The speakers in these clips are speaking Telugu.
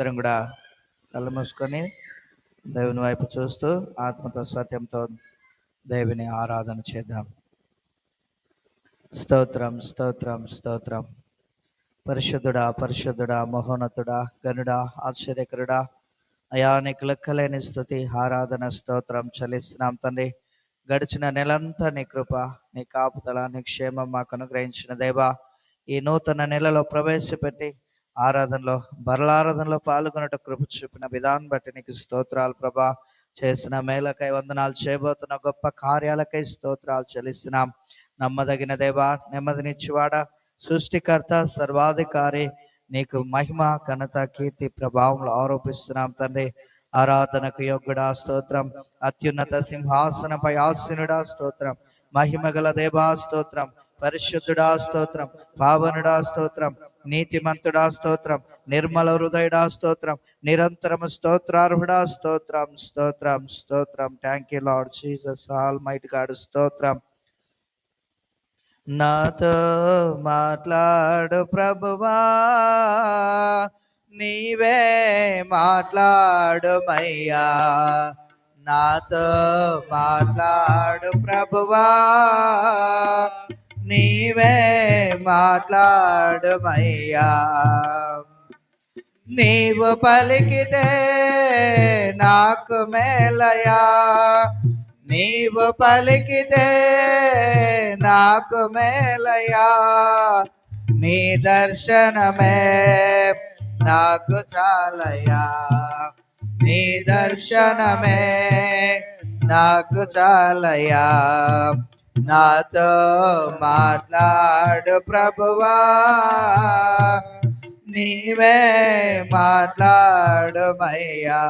అందరం కూడా కళ్ళు మూసుకొని దేవుని వైపు చూస్తూ ఆత్మతో సత్యంతో దేవుని ఆరాధన చేద్దాం. స్తోత్రం స్తోత్రం స్తోత్రం. పరిశుద్ధుడా పరిశుద్ధుడా మహోన్నతుడా గనుడా ఆశ్చర్యకరుడా. అయా నీకు లెక్కలేని స్థుతి ఆరాధన స్తోత్రం చలిస్తున్నాం తండ్రి. గడిచిన నెలంతా నీ కృప నీ కాపుదల నీ క్షేమం మాకు అనుగ్రహించిన దేవా. ఈ నూతన నెలలో ప్రవేశపెట్టి ఆరాధనలో బరలారాధనలో పాల్గొనట కృప చూపిన విధానం బట్టి నీకు స్తోత్రాలు ప్రభా. చేసిన మేలకై వందనాలు చేయబోతున్న గొప్ప కార్యాలకై స్తోత్రాలు చెల్లిస్తున్నాం. నమ్మదగిన దేవా నెమ్మదినిచ్చివాడ సృష్టికర్త సర్వాధికారి నీకు మహిమ ఘనత కీర్తి ప్రభావంలో ఆరోపిస్తున్నాం తండ్రి. ఆరాధనకు యోగ్యుడా స్తోత్రం. అత్యున్నత సింహాసనపై ఆసీనుడా స్తోత్రం. మహిమగల దేవా స్తోత్రం. పరిశుద్ధుడా స్తోత్రం. పావనుడా స్తోత్రం. నీతిమంతుడా స్తోత్రం నిర్మల హృదయుడా స్తోత్రం నిరంతరం స్తోత్రార్హుడా స్తోత్రం స్తోత్రం స్తోత్రం. Thank you Lord Jesus almighty God స్తోత్రం. నాతో మాట్లాడు ప్రభువా నీవే మాట్లాడుమయ్యా. నాతో మాట్లాడు ప్రభువా నీవే మాట్లాడుమయ్యా. నీవు పలికితే నాకు మేలయా నీవు పలికితే నాకు మేలయా నీ దర్శనమే నాకు చాలయా నీ దర్శనమే నాకు చాలయా నాతో మాట్లాడు ప్రభువా. నీవే మాట్లాడుమయ్యా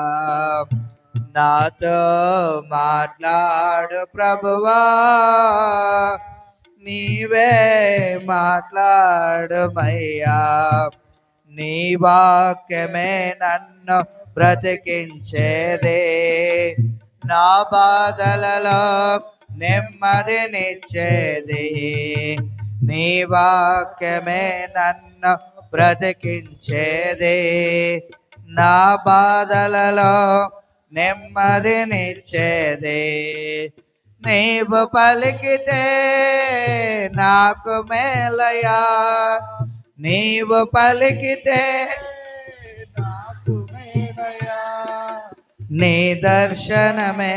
నాతో మాట్లాడు ప్రభువా. నీవే మాట్లాడుమయ్యా నీ వాక్యమే నన్ను బ్రతికించేదే. నా బాధలలో నెమ్మదినిచ్చేది నీ వాక్యమే నన్ను బ్రతికించేది. నా బాధలలో నెమ్మదినిచ్చేది నీవు పలికితే నాకు మేలయా? నీవు పలికితే నాకు మేలయా? నీ దర్శనమే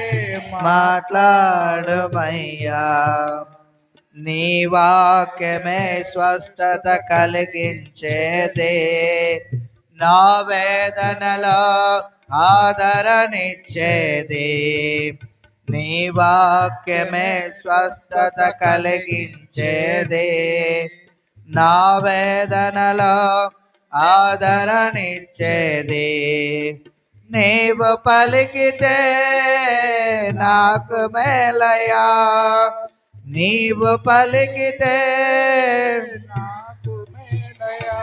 మాట్లాడుమయ్యా. నీ వాక్యమే స్వస్థత కలిగించేదే. నా వేదనలో ఆదరణిచ్చేది నీ వాక్యమే స్వస్థత కలిగించేది. నా వేదనలో ఆదరణిచ్చేది నీవు పలికితే నాకు మేలయా నీవు పలికితే నాకు మేలయా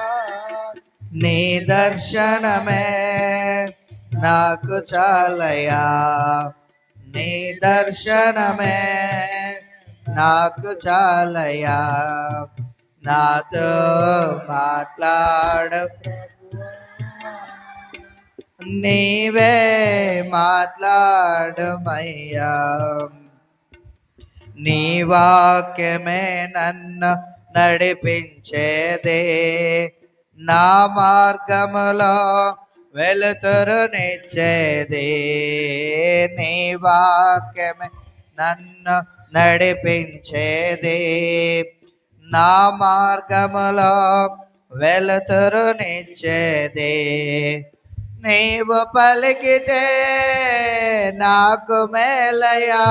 నీ దర్శనమే నాకు చాలయా నీ దర్శనమే నాకు చాలయా నాతో మాట్లాడు నీవే మాట్లాడమయ్యా. నీ వాక్యమే నన్ను నడిపించేదే. నా మార్గములో వెలుతురునిచ్చేది నీ వాక్యమే నన్ను నడిపించేది. నా మార్గములో వెలుతురునిచ్చేది నీవు పలికితే నాకు మేలయా?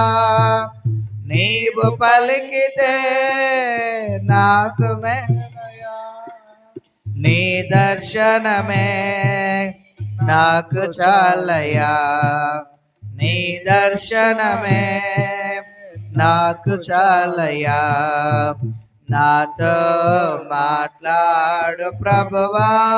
నీవు పలికితే నాకు మేలయా? నీ దర్శనమే నాకు చాలయా? నీ దర్శనమే నాకు చాలయా? నాతో మాట్లాడు ప్రభువా.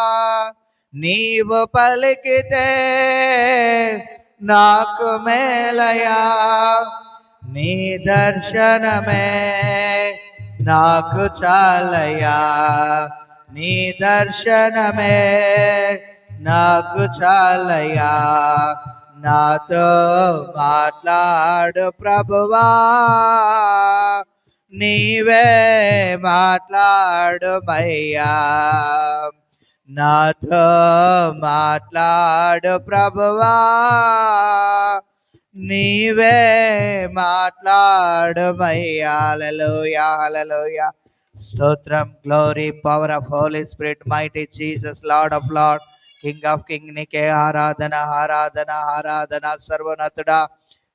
నీవు పలికితే నాకు మేలయా? నీ దర్శనమే నాకు చాలయా? నీ దర్శనమే నాకు చాలయా? నాతో మాట్లాడు ప్రభువా. నీవే మాట్లాడు మయ్యా నాథ మాట్లాడు ప్రభువా. నీవే మాట్లాడు మయ్యాలలోయ స్తోత్రం glory power of Holy Spirit mighty Jesus Lord of Lord King of King నీకే ఆరాధన ఆరాధన ఆరాధన. సర్వోన్నతుడా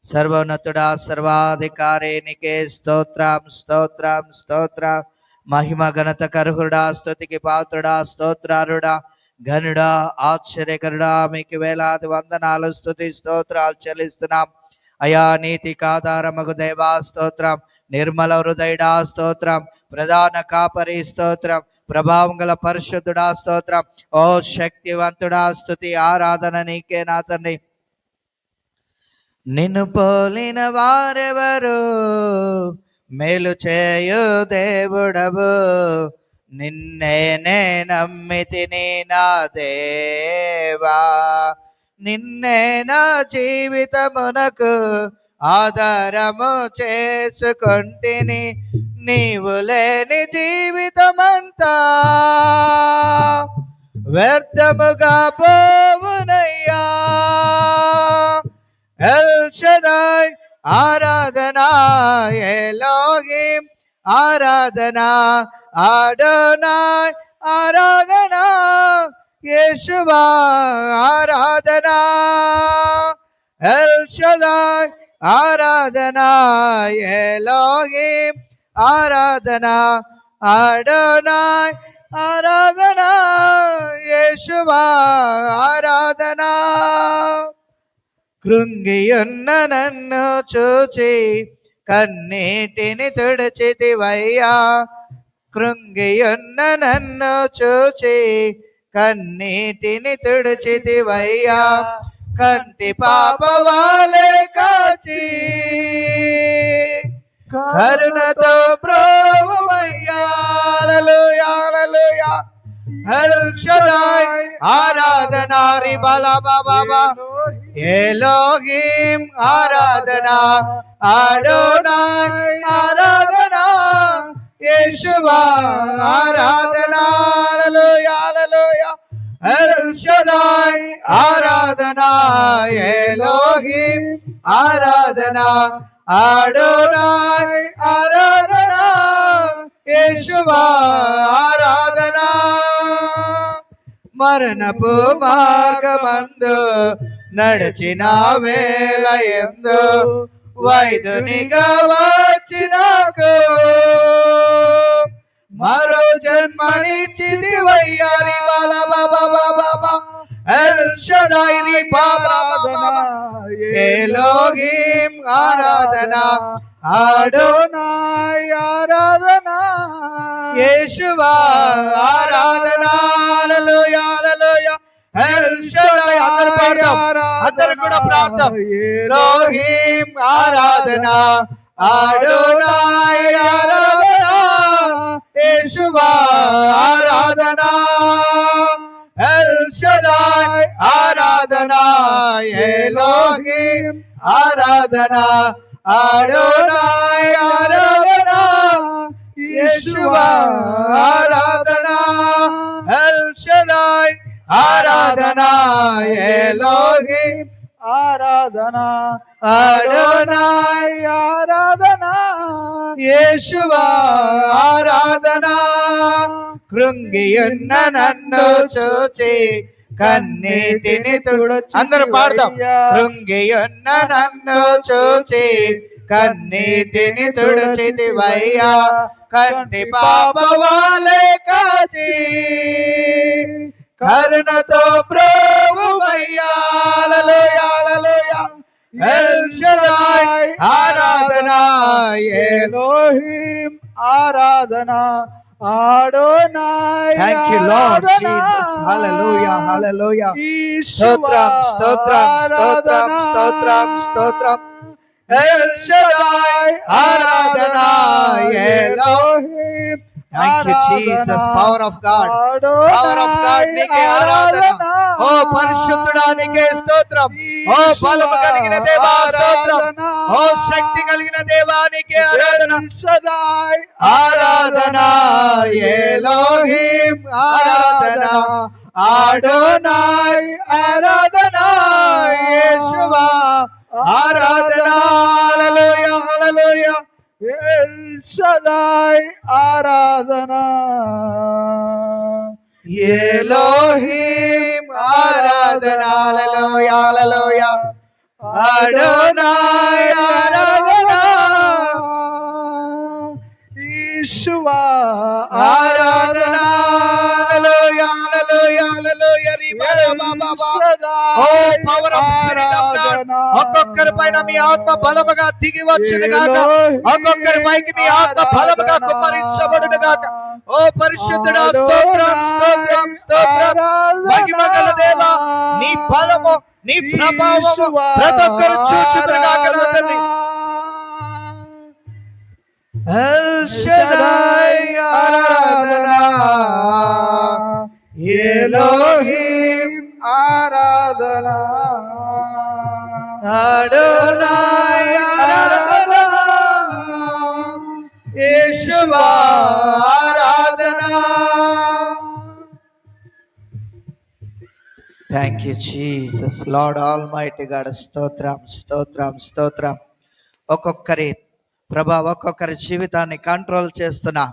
సర్వోన్నతుడా సర్వాధికారి నీకే స్తోత్రం స్తోత్రం స్తోత్రం. మహిమ ఘనత కరుహుడా స్తుతికి పాత్రుడా స్తోత్రారుడా ఘనుడా ఆశ్చర్యకరుడా మీకు వేలాది వందనాలు స్థుతి స్తోత్రాలు చెల్లిస్తున్నాం. అయా నీతి కాదారమగు దేవా స్తోత్రం. నిర్మల హృదయుడా స్తోత్రం. ప్రధాన కాపరి స్తోత్రం. ప్రభావం గల పరిశుద్ధుడా స్తోత్రం. ఓ శక్తివంతుడా స్తుతి ఆరాధన నీకే నా తండ్రి. నిన్ను పోలిన వారెవరు? మేలు చేయు దేవుడవు. నిన్నే నమ్మితిని నా దేవా. నిన్నే నా జీవితమునకు ఆధారము చేసుకొంటిని నీవు లేని జీవితమంతా. వ్యర్థముగా పోవునయ్యా. ఎల్ షదాయ్ ఆరాధనా ఎలోహిం ఆరాధనా ఆడోనాయ్ ఆరాధనా యేషువా ఆరాధనా ఎల్ షదాయ్ ఆరాధనా ఎలోహిం ఆరాధనా ఆడోనాయ్ ఆరాధనా యేషువా ఆరాధనా కృంగియున్న నన్ను చూచి కన్నీటిని తుడిచితివయ్యా. కృంగియున్న నన్ను చూచి కన్నీటిని తుడిచితివయ్యా. కంటి పాప వాలే కాచి కరుణతో ప్రోమయ్యాలలుయాలలుయా హల్ హల్లెలూయా. షదాయ్ ఆరాధనా బల బాబా ఎలోహిం ఆరాధనా ఆడోనాయ్ ఆరాధనా యేషువా ఆరాధనా హల్లెలూయా హల్లెలూయా ఎల్ షదాయ్ ఆరాధనా ఎలోహిం ఆరాధనా ఆడోనాయ్ ఆరాధనా యేషువా ఆరాధనా మరణపు మార్గమందు నడిచిన వేల ఎందు వైద్యునిగా వచ్చినాకు. మరో జన్మనిచ్చిది వయ్యారి బాల బాబా బాబా ఎల్ షదాయ్ రి బాబా బాబా ఎలోహిం ఆరాధన? ఆడోనాయ్ ఆరాధన? యేషువా ఆరాధన. హల్లెలూయా హల్లెలూయా. ఎల్ షదాయ్ అందరు పాడతాం అందరు కూడా ప్రార్థం ఎలోహిం ఆరాధన. ఆడోనాయ్ ఆరాధన యేషువా ఆరాధన. ఎల్ షదాయ్ ఆరాధన. ఎలోహిం ఆరాధన. ఆడోనాయ్ ఆరాధన యేషువా ఆరాధన. ఎల్ ఆరాధన ఎలోహిం. ఆరాధన అడోనాయ్ ఆరాధన. యేసువా ఆరాధన. కృంగియున్న నన్ను చూచి కన్నీటిని తుడుచు అందరూ పాడదాం కృంగియున్న నన్ను చూచి కన్నీటిని తుడిచిదివయ్యా కంటి పాపవాలే కాచి కరుణతో ప్రోమయ్యాలలోయాలలోయ ఆరాధన ఎలోహిం ఆరాధన Adonai thank you Lord Jesus hallelujah hallelujah స్తోత్రం స్తోత్రం స్తోత్రం స్తోత్రం స్తోత్రం ఎల్ షడాయ్ ఆరాధన Elohim thank you Jesus power of God power of God నీకే ఆరాధన. ఓ పరిశుద్ధుడా నీకే స్తోత్రం. ఓ బలము కలిగిన దేవా స్తోత్రం. ఓ శక్తి కలిగిన దేవా నీకే ఆరాధన. సదాయ్ ఆరాధన. ఎలోహిం ఆరాధన. ఆడోనాయ్ ఆరాధన యేసువా. ఆరాధన. హల్లెలూయా హల్లెలూయా. El Shaddai yeh Elohim Aradana. Hallelujah, hallelujah. Adonai Aradhana. Ishwa Aradana. ఒక్కొక్కరి పైన మీ ఆత్మ బలముగా దిగి వచ్చును గాక. ఒక్కొక్కరి పైకి మీ ఆత్మ బలముగా కుమ్మరించబడును గాక. ఓ పరిశుద్ధుడా స్తోత్రం స్తోత్రం స్తోత్రం. మహిమ గల దేవా నీ బలము నీ ప్రభావము ప్రతి ఒక్కరు చూచుదురు గాక తండ్రి. El Shaddai. Thank you Jesus Lord almighty God స్తోత్రం స్తోత్రం స్తోత్రం. ఒక్కొక్కరి ప్రభా ఒక్కొక్కరి జీవితాన్ని కంట్రోల్ చేస్తున్నా.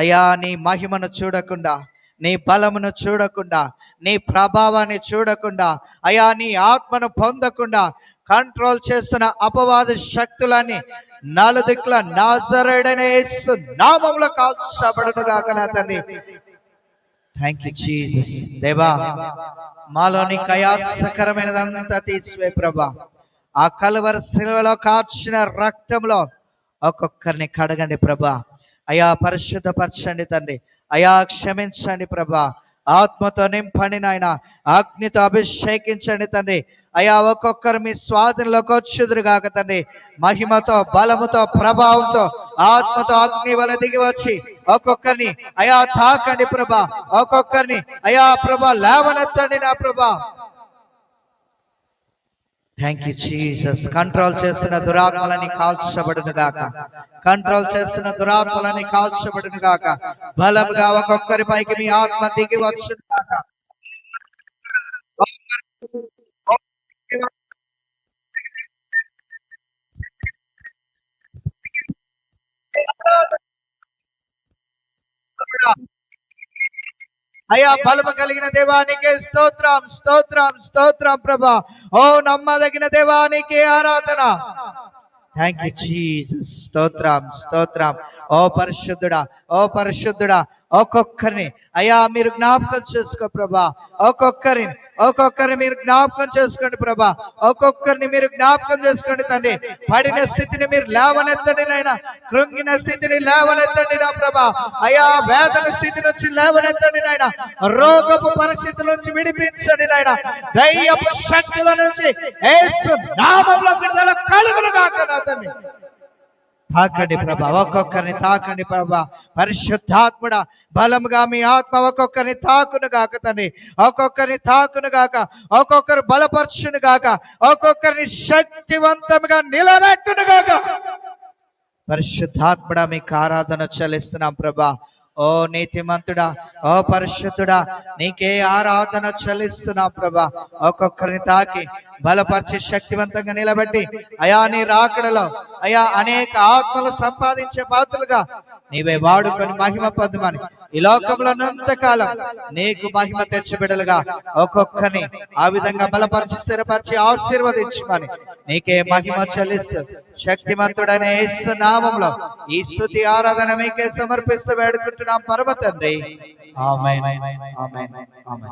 అయ్యా నీ మహిమను చూడకుండా నీ బలమును చూడకుండా నీ ప్రభావాన్ని చూడకుండా అయా నీ ఆత్మను పొందకుండా కంట్రోల్ చేస్తున్న అపవాద శక్తులని నలుదిక్కుల నాజరుడనే యేసు నామంలో కాల్చబడను కాక అతన్ని తండ్రి థ్యాంక్ యూ జీసస్ దేవా మాలోని కయాసకరమైనదంతా తీసివే ప్రభా. ఆ కలువర శిలవలో కార్చిన రక్తంలో ఒక్కొక్కరిని కడగండి ప్రభా. అయా పరిశుద్ధపరచండి తండ్రి. అయా క్షమించండి ప్రభా. ఆత్మతో నింపండి నాయన. అగ్నితో అభిషేకించండి తండ్రి. అయా ఒక్కొక్కరు మీ స్వాధీనంలోకి వచ్చుదురు కాక తండ్రి. మహిమతో బలముతో ప్రభావంతో ఆత్మతో అగ్ని వల్ల దిగి వచ్చి ఒక్కొక్కరిని అయా తాకండి ప్రభా. ఒక్కొక్కరిని అయా ప్రభా లేవనెత్తండి నా ప్రభా. థ్యాంక్ యూ జీసస్ కంట్రోల్ చేస్తున్న దురాత్మలని కాల్చబడును గాక. కంట్రోల్ చేస్తున్న దురాత్మలని కాల్చబడును గాక. బలంగా ఒక్కొక్కరి పైకి మీ ఆత్మ దిగి వచ్చు గాక. అయ్యా బలము కలిగిన దేవానికి స్తోత్రం స్తోత్రం స్తోత్రం ప్రభా. ఓ నమ్మదగిన దేవానికి ఆరాధన. థ్యాంక్ యూ జీసస్ స్తోత్రం స్తోత్రం. ఓ పరిశుద్ధుడా ఓ పరిశుద్ధుడా ఒక్కొక్కరిని అయ్యా మీరు జ్ఞాపకం చేసుకో ప్రభా. ఒక్కొక్కరిని ఒక్కొక్కరిని మీరు జ్ఞాపకం చేసుకోండి ప్రభా. ఒక్కొక్కరిని మీరు జ్ఞాపకం చేసుకోండి తండ్రి. పడిన స్థితిని మీరు లేవనెత్తండి నాయన. కృంగిన స్థితిని లేవనెత్తండి నా ప్రభా. అయ్యా వేదన స్థితి నుంచి లేవనెత్తండి నాయన. రోగపు పరిస్థితి నుంచి విడిపించండి నాయన. దయ్యపు శక్తుల నుంచి నామంలో విడుదల కలుగును కాక నా తండ్రి. తాకండి ప్రభా ఒక్కొక్కరిని తాకండి ప్రభా. పరిశుద్ధాత్ముడ బలముగా మీ ఆత్మ ఒక్కొక్కరిని తాకును గాక తండ్రి ఒక్కొక్కరిని తాకును గాక ఒక్కొక్కరు బలపరచును గాక ఒక్కొక్కరిని శక్తివంతముగా నిలబెట్టును గాక. పరిశుద్ధాత్ముడ మీకు ఆరాధన చెల్లిస్తున్నాం ప్రభా. ఓ నీతిమంతుడా ఓ పరిశుద్ధుడా నీకే ఆరాధన చెల్లిస్తున్నా ప్రభా. ఒక్కొక్కరిని తాకి బలపరిచి శక్తివంతంగా నిలబెట్టి అయా నీ రాకడలో అయా అనేక ఆత్మలు సంపాదించే పాత్రలుగా నీవే వాడుకొని మహిమ పొందమని ఈ లోకంలో కాలం నీకు మహిమ తెచ్చిబిడలుగా ఒక్కొక్కని ఆ విధంగా బలపరిచి స్థిరపరిచి ఆశీర్వదించమని నీకే మహిమ చెల్లిస్తూ శక్తిమంతుడనే మంతుడనే నామంలో ఈ స్తుతి ఆరాధన మీకే సమర్పిస్తూ వేడుకుంటున్నాం పరమ తండ్రి ఆమె ఆమె ఆమె